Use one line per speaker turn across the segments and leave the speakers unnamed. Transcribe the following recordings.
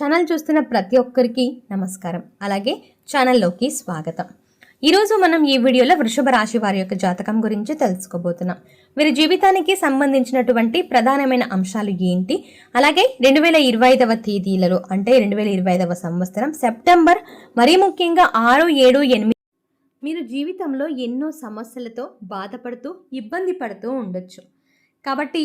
Channel చూస్తున్న ప్రతి ఒక్కరికి నమస్కారం. అలాగే ఛానల్లోకి స్వాగతం. ఈరోజు మనం ఈ వీడియోలో వృషభ రాశి వారి యొక్క జాతకం గురించి తెలుసుకోబోతున్నాం. వీరి జీవితానికి సంబంధించినటువంటి ప్రధానమైన అంశాలు ఏంటి? అలాగే రెండు వేల ఇరవై ఐదవ తేదీలలో అంటే రెండు వేల ఇరవై ఐదవ సంవత్సరం సెప్టెంబర్ మరీ ముఖ్యంగా ఆరు ఏడు ఎనిమిది మీరు జీవితంలో ఎన్నో సమస్యలతో బాధపడుతూ ఇబ్బంది పడుతూ ఉండొచ్చు. కాబట్టి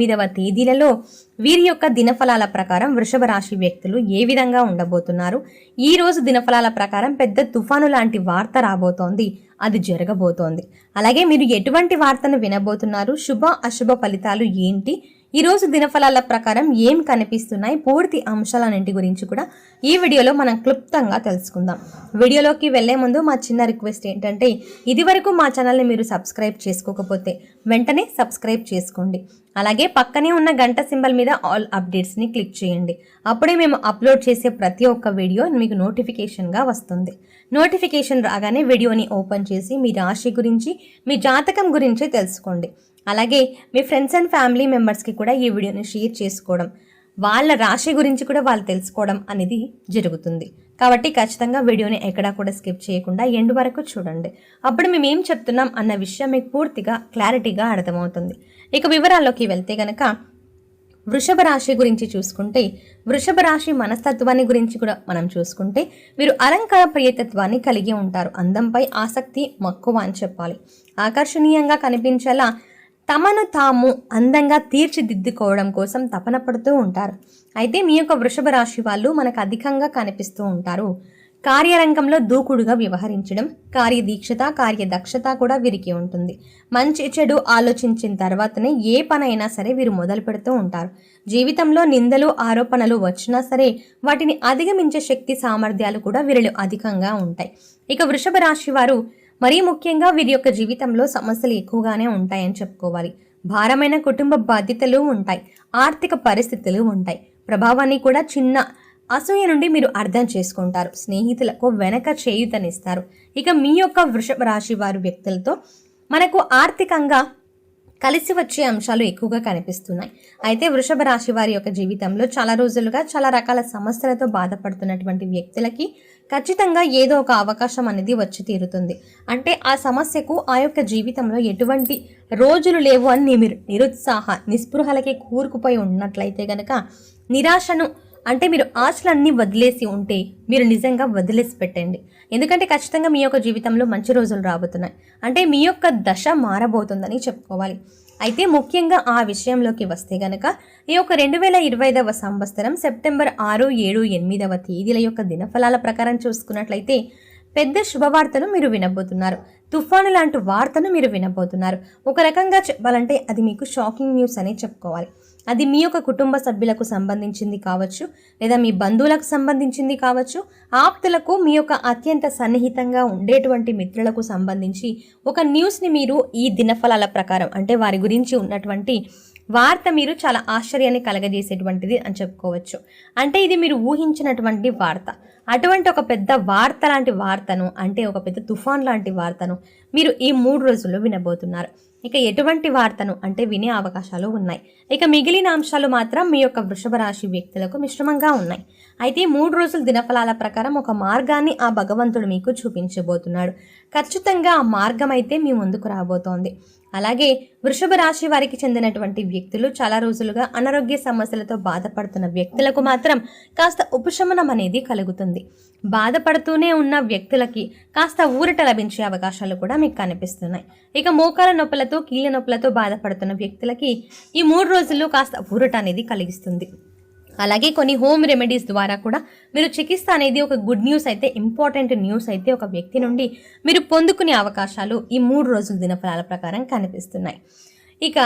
తొమ్మిదవ తేదీలలో వీరి యొక్క దినఫలాల ప్రకారం వృషభ రాశి వ్యక్తులు ఏ విధంగా ఉండబోతున్నారు? ఈ రోజు దినఫలాల ప్రకారం పెద్ద తుఫాను లాంటి వార్త రాబోతోంది. అది జరగబోతోంది. అలాగే మీరు ఎటువంటి వార్తను వినబోతున్నారు? శుభ అశుభ ఫలితాలు ఏంటి? ఈరోజు దినఫలాల ప్రకారం ఏం కనిపిస్తున్నాయి? పూర్తి అంశాలన్నింటి గురించి కూడా ఈ వీడియోలో మనం క్లుప్తంగా తెలుసుకుందాం. వీడియోలోకి వెళ్ళే ముందు మా చిన్న రిక్వెస్ట్ ఏంటంటే ఇదివరకు మా ఛానల్ని మీరు సబ్స్క్రైబ్ చేసుకోకపోతే వెంటనే సబ్స్క్రైబ్ చేసుకోండి. అలాగే పక్కనే ఉన్న గంట సింబల్ మీద ఆల్ అప్డేట్స్ని క్లిక్ చేయండి. అప్పుడే మేము అప్లోడ్ చేసే ప్రతి ఒక్క వీడియో మీకు నోటిఫికేషన్గా వస్తుంది. నోటిఫికేషన్ రాగానే వీడియోని ఓపెన్ చేసి మీ రాశి గురించి మీ జాతకం గురించి తెలుసుకోండి. అలాగే మీ ఫ్రెండ్స్ అండ్ ఫ్యామిలీ మెంబర్స్కి కూడా ఈ వీడియోని షేర్ చేసుకోవడం వాళ్ళ రాశి గురించి కూడా వాళ్ళు తెలుసుకోవడం అనేది జరుగుతుంది. కాబట్టి ఖచ్చితంగా వీడియోని ఎక్కడా కూడా స్కిప్ చేయకుండా ఎండ్ వరకు చూడండి. అప్పుడు మేము ఏం చెప్తున్నాం అన్న విషయం మీకు పూర్తిగా క్లారిటీగా అర్థమవుతుంది. ఇక వివరాల్లోకి వెళ్తే గనక వృషభ రాశి గురించి చూసుకుంటే వృషభ రాశి మనస్తత్వాన్ని గురించి కూడా మనం చూసుకుంటే వీరు అలంకార ప్రియతత్వాన్ని కలిగి ఉంటారు. అందంపై ఆసక్తి మక్కువ అని చెప్పాలి. ఆకర్షణీయంగా కనిపించేలా తమను తాము అందంగా తీర్చిదిద్దుకోవడం కోసం తపన పడుతూ ఉంటారు. అయితే మీ యొక్క వృషభ రాశి వాళ్ళు మనకు అధికంగా కనిపిస్తూ ఉంటారు. కార్యరంగంలో దూకుడుగా వ్యవహరించడం కార్యదీక్షత కార్యదక్షత కూడా వీరికి ఉంటుంది. మంచి చెడు ఆలోచించిన తర్వాతనే ఏ పనైనా సరే వీరు మొదలు పెడుతూ ఉంటారు. జీవితంలో నిందలు ఆరోపణలు వచ్చినా సరే వాటిని అధిగమించే శక్తి సామర్థ్యాలు కూడా వీరిలో అధికంగా ఉంటాయి. ఇక వృషభ రాశి వారు మరీ ముఖ్యంగా వీరి యొక్క జీవితంలో సమస్యలు ఎక్కువగానే ఉంటాయని చెప్పుకోవాలి. భారమైన కుటుంబ బాధ్యతలు ఉంటాయి. ఆర్థిక పరిస్థితులు ఉంటాయి. ప్రభావాన్ని కూడా చిన్న అసూయ నుండి మీరు అర్థం చేసుకుంటారు. స్నేహితులకు వెనక చేయుతనిస్తారు. ఇక మీ యొక్క వృషభ రాశి వారి వ్యక్తులతో మనకు ఆర్థికంగా కలిసి వచ్చే అంశాలు ఎక్కువగా కనిపిస్తున్నాయి. అయితే వృషభ రాశి వారి యొక్క జీవితంలో చాలా రోజులుగా చాలా రకాల సమస్యలతో బాధపడుతున్నటువంటి వ్యక్తులకి ఖచ్చితంగా ఏదో ఒక అవకాశం అనేది వచ్చి తీరుతుంది. అంటే ఆ సమస్యకు ఆ యొక్క జీవితంలో ఎటువంటి రోజులు లేవు అని మీరు నిరుత్సాహ నిస్పృహలకి కూరుకుపోయి ఉన్నట్లయితే గనక నిరాశను అంటే మీరు ఆశలన్నీ వదిలేసి ఉంటే మీరు నిజంగా వదిలేసి పెట్టండి. ఎందుకంటే ఖచ్చితంగా మీ యొక్క జీవితంలో మంచి రోజులు రాబోతున్నాయి. అంటే మీ యొక్క దశ మారబోతుందని చెప్పుకోవాలి. అయితే ముఖ్యంగా ఆ విషయంలోకి వస్తే గనక ఈ యొక్క రెండు వేల ఇరవై ఐదవ సంవత్సరం సెప్టెంబర్ ఆరు ఏడు ఎనిమిదవ తేదీల యొక్క దినఫలాల ప్రకారం చూసుకున్నట్లయితే పెద్ద శుభవార్తను మీరు వినబోతున్నారు. తుఫాను లాంటి వార్తను మీరు వినబోతున్నారు. ఒక రకంగా చెప్పాలంటే అది మీకు షాకింగ్ న్యూస్ అనే చెప్పుకోవాలి. అది మీ యొక్క కుటుంబ సభ్యులకు సంబంధించింది కావచ్చు లేదా మీ బంధువులకు సంబంధించింది కావచ్చు. ఆప్తులకు మీ యొక్క అత్యంత సన్నిహితంగా ఉండేటువంటి మిత్రులకు సంబంధించి ఒక న్యూస్ని మీరు ఈ దినఫలాల ప్రకారం అంటే వారి గురించి ఉన్నటువంటి వార్త మీరు చాలా ఆశ్చర్యాన్ని కలగజేసేటువంటిది అని చెప్పుకోవచ్చు. అంటే ఇది మీరు ఊహించినటువంటి వార్త. అటువంటి ఒక పెద్ద వార్త లాంటి వార్తను అంటే ఒక పెద్ద తుఫాన్ లాంటి వార్తను మీరు ఈ మూడు రోజుల్లో వినబోతున్నారు. ఇక ఎటువంటి వార్తను అంటే వినే అవకాశాలు ఉన్నాయి. ఇక మిగిలిన అంశాలు మాత్రం మీ యొక్క వృషభ రాశి వ్యక్తులకు మిశ్రమంగా ఉన్నాయి. అయితే మూడు రోజుల దినఫలాల ప్రకారం ఒక మార్గాన్ని ఆ భగవంతుడు మీకు చూపించబోతున్నాడు. ఖచ్చితంగా ఆ మార్గం అయితే మీ ముందుకు రాబోతోంది. అలాగే వృషభ రాశి వారికి చెందినటువంటి వ్యక్తులు చాలా రోజులుగా అనారోగ్య సమస్యలతో బాధపడుతున్న వ్యక్తులకు మాత్రం కాస్త ఉపశమనం అనేది కలుగుతుంది. బాధపడుతూనే ఉన్న వ్యక్తులకి కాస్త ఊరట లభించే అవకాశాలు కూడా మీకు కనిపిస్తున్నాయి. ఇక మోకాల నొప్పులతో కీళ్ళ నొప్పులతో బాధపడుతున్న వ్యక్తులకి ఈ మూడు రోజుల్లో కాస్త ఊరట అనేది కలిగిస్తుంది. అలాగే కొన్ని హోమ్ రెమెడీస్ ద్వారా కూడా మీరు చికిత్స అనేది ఒక గుడ్ న్యూస్ అయితే ఇంపార్టెంట్ న్యూస్ అయితే ఒక వ్యక్తి నుండి మీరు పొందుకునే అవకాశాలు ఈ మూడు రోజుల దినఫలాల ప్రకారం కనిపిస్తున్నాయి. ఇక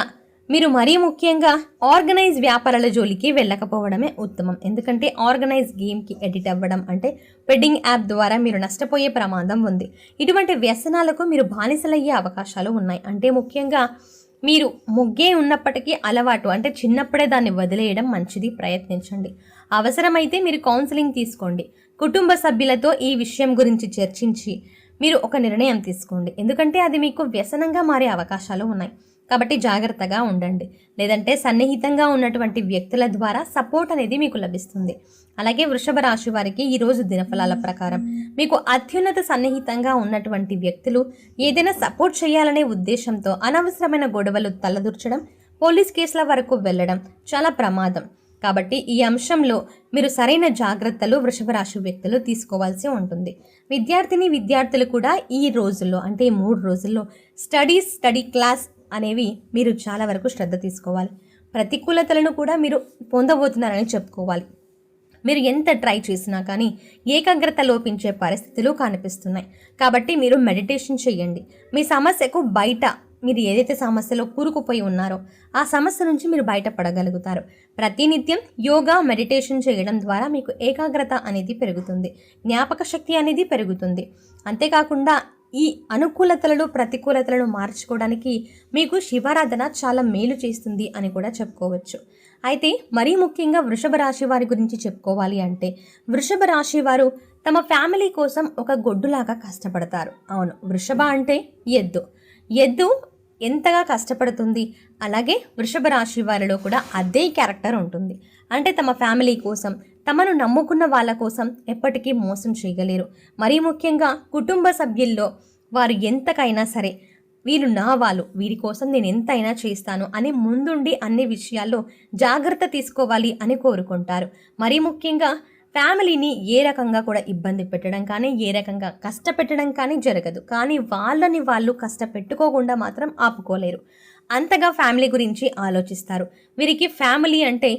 మీరు మరీ ముఖ్యంగా ఆర్గనైజ్ వ్యాపారాల జోలికి వెళ్ళకపోవడమే ఉత్తమం. ఎందుకంటే ఆర్గనైజ్ గేమ్కి ఎడిట్ అవ్వడం అంటే వెడ్డింగ్ యాప్ ద్వారా మీరు నష్టపోయే ప్రమాదం ఉంది. ఇటువంటి వ్యసనాలకు మీరు బానిసలయ్యే అవకాశాలు ఉన్నాయి. అంటే ముఖ్యంగా మీరు ముగ్గే ఉన్నప్పటికీ అలవాటు అంటే చిన్నప్పుడే దాన్ని వదిలేయడం మంచిది ప్రయత్నించండి. అవసరమైతే మీరు కౌన్సిలింగ్ తీసుకోండి. కుటుంబ సభ్యులతో ఈ విషయం గురించి చర్చించి మీరు ఒక నిర్ణయం తీసుకోండి. ఎందుకంటే అది మీకు వ్యసనంగా మారే అవకాశాలు ఉన్నాయి. కాబట్టి జాగ్రత్తగా ఉండండి. లేదంటే సన్నిహితంగా ఉన్నటువంటి వ్యక్తుల ద్వారా సపోర్ట్ అనేది మీకు లభిస్తుంది. అలాగే వృషభ రాశి వారికి ఈరోజు దినఫలాల ప్రకారం మీకు అత్యున్నత సన్నిహితంగా ఉన్నటువంటి వ్యక్తులు ఏదైనా సపోర్ట్ చేయాలనే ఉద్దేశంతో అనవసరమైన గొడవలు తలదూర్చడం పోలీస్ కేసుల వరకు వెళ్ళడం చాలా ప్రమాదం. కాబట్టి ఈ అంశంలో మీరు సరైన జాగ్రత్తలు వృషభ రాశి వ్యక్తులు తీసుకోవాల్సి ఉంటుంది. విద్యార్థిని విద్యార్థులు కూడా ఈ రోజుల్లో అంటే మూడు రోజుల్లో స్టడీస్ స్టడీ క్లాస్ అనేవి మీరు చాలా వరకు శ్రద్ధ తీసుకోవాలి. ప్రతికూలతలను కూడా మీరు పొందబోతున్నారని చెప్పుకోవాలి. మీరు ఎంత ట్రై చేసినా కానీ ఏకాగ్రత లోపించే పరిస్థితులు కనిపిస్తున్నాయి. కాబట్టి మీరు మెడిటేషన్ చేయండి. మీ సమస్యకు బయట మీరు ఏదైతే సమస్యలో కూరుకుపోయి ఉన్నారో ఆ సమస్య నుంచి మీరు బయటపడగలుగుతారు. ప్రతినిత్యం యోగా మెడిటేషన్ చేయడం ద్వారా మీకు ఏకాగ్రత అనేది పెరుగుతుంది. జ్ఞాపక శక్తి అనేది పెరుగుతుంది. అంతేకాకుండా ఈ అనుకూలతలను ప్రతికూలతలను మార్చుకోవడానికి మీకు శివారాధన చాలా మేలు చేస్తుంది అని కూడా చెప్పుకోవచ్చు. అయితే మరీ ముఖ్యంగా వృషభ రాశి వారి గురించి చెప్పుకోవాలి అంటే వృషభ రాశి వారు తమ ఫ్యామిలీ కోసం ఒక గొడ్డులాగా కష్టపడతారు. అవును వృషభ అంటే ఎద్దు. ఎద్దు ఎంతగా కష్టపడుతుంది? అలాగే వృషభ రాశి వారిలో కూడా అదే క్యారెక్టర్ ఉంటుంది. అంటే తమ ఫ్యామిలీ కోసం తమను నమ్ముకున్న వాళ్ళ కోసం ఎప్పటికీ మోసం చేయగలేరు మరీ ముఖ్యంగా కుటుంబ సభ్యుల్లో వారు ఎంతకైనా సరే వీరు నా వాళ్ళు వీరి కోసం నేను ఎంతైనా చేస్తాను అని ముందుండి అన్ని విషయాల్లో జాగ్రత్త తీసుకోవాలి అని కోరుకుంటారు. మరీ ముఖ్యంగా ఫ్యామిలీని ఏ రకంగా కూడా ఇబ్బంది పెట్టడం కానీ ఏ రకంగా కష్టపెట్టడం కానీ జరగదు. కానీ వాళ్ళని వాళ్ళు కష్టపెట్టుకోకుండా మాత్రం ఆపుకోలేరు. అంతగా ఫ్యామిలీ గురించి ఆలోచిస్తారు. వీరికి ఫ్యామిలీ అంటే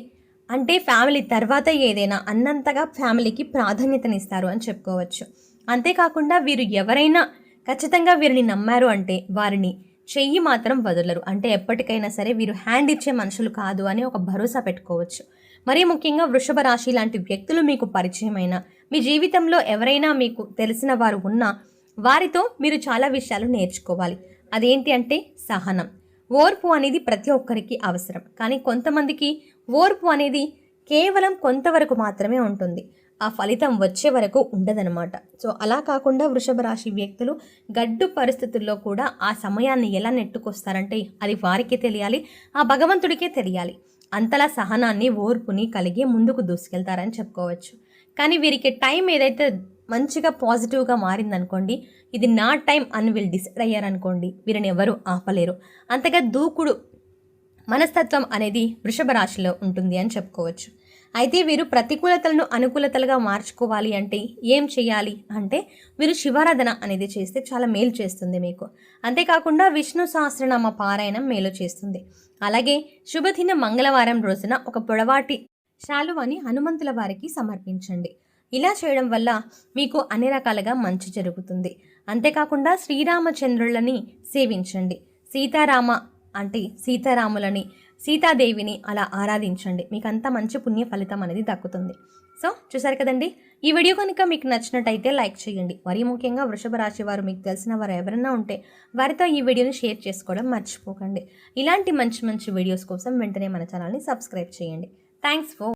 అంటే ఫ్యామిలీ తర్వాత ఏదైనా అన్నంతగా ఫ్యామిలీకి ప్రాధాన్యతనిస్తారు అని చెప్పుకోవచ్చు. అంతేకాకుండా వీరు ఎవరైనా ఖచ్చితంగా వీరిని నమ్మారు అంటే వారిని చెయ్యి మాత్రం వదలరు. అంటే ఎప్పటికైనా సరే వీరు హ్యాండ్ ఇచ్చే మనుషులు కాదు అని ఒక భరోసా పెట్టుకోవచ్చు. మరీ ముఖ్యంగా వృషభ రాశి లాంటి వ్యక్తులు మీకు పరిచయమైన మీ జీవితంలో ఎవరైనా మీకు తెలిసిన వారు ఉన్నా వారితో మీరు చాలా విషయాలు నేర్చుకోవాలి. అదేంటి అంటే సహనం. ఓర్పు అనేది ప్రతి ఒక్కరికి అవసరం. కానీ కొంతమందికి ఓర్పు అనేది కేవలం కొంతవరకు మాత్రమే ఉంటుంది. ఆ ఫలితం వచ్చే వరకు ఉండదనమాట సో అలా కాకుండా వృషభ రాశి వ్యక్తులు గడ్డు పరిస్థితుల్లో కూడా ఆ సమయాన్ని ఎలా నెట్టుకొస్తారంటే అది వారికి తెలియాలి ఆ భగవంతుడికే తెలియాలి. అంతలా సహనాన్ని ఓర్పుని కలిగి ముందుకు దూసుకెళ్తారని చెప్పుకోవచ్చు. కానీ వీరికి టైం ఏదైతే మంచిగా పాజిటివ్గా మారిందనుకోండి ఇది నా టైం అని వీళ్ళు డిసైడ్ అయ్యారనుకోండి వీరిని ఎవరు ఆపలేరు. అంతగా దూకుడు మనస్తత్వం అనేది వృషభ రాశిలో ఉంటుంది అని చెప్పుకోవచ్చు. అయితే వీరు ప్రతికూలతలను అనుకూలతలుగా మార్చుకోవాలి అంటే ఏం చేయాలి అంటే వీరు శివారాధన అనేది చేస్తే చాలా మేలు చేస్తుంది మీకు. అంతేకాకుండా విష్ణు సహస్రనామ పారాయణం మేలు చేస్తుంది. అలాగే శుభదిన మంగళవారం రోజున ఒక పొడవాటి శాలువని హనుమంతుల వారికి సమర్పించండి. ఇలా చేయడం వల్ల మీకు అన్ని రకాలుగా మంచి జరుగుతుంది. అంతేకాకుండా శ్రీరామచంద్రులని సేవించండి. సీతారామ అంటే సీతారాములని సీతాదేవిని అలా ఆరాధించండి. మీకు అంత మంచి పుణ్య ఫలితం అనేది దక్కుతుంది. సో చూసారు కదండి? ఈ వీడియో కనుక మీకు నచ్చినట్టయితే లైక్ చేయండి. మరీ ముఖ్యంగా వృషభ రాశి వారు మీకు తెలిసిన వారు ఎవరైనా ఉంటే వారితో ఈ వీడియోని షేర్ చేసుకోవడం మర్చిపోకండి. ఇలాంటి మంచి మంచి వీడియోస్ కోసం వెంటనే మన ఛానల్ని సబ్స్క్రైబ్ చేయండి. Thanks for